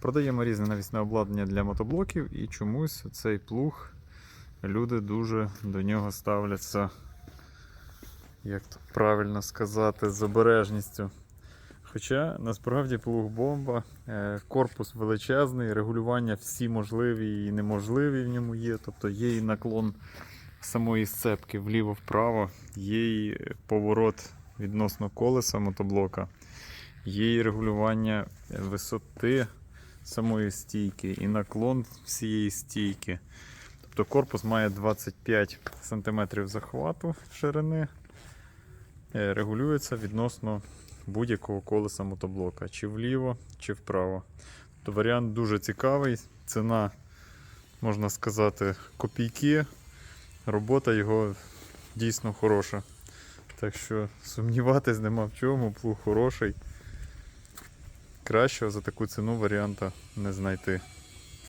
Продаємо різне навісне обладнання для мотоблоків і чомусь цей плуг люди дуже до нього ставляться, як то правильно сказати, з обережністю. Хоча насправді плуг бомба, е, корпус величезний, регулювання всі можливі і неможливі в ньому є. Тобто є і наклон самої сцепки вліво-вправо, є і поворот відносно колеса мотоблока, є і регулювання висоти самої стійки, і наклон всієї стійки. Тобто корпус має 25 см захвату ширини, е, регулюється відносно будь-якого колеса мотоблока, чи вліво, чи вправо. Тобто варіант дуже цікавий. Ціна, можна сказати, копійки. Робота його дійсно хороша. Так що сумніватись нема в чому, плуг хороший. Кращого за таку ціну варіанта не знайти.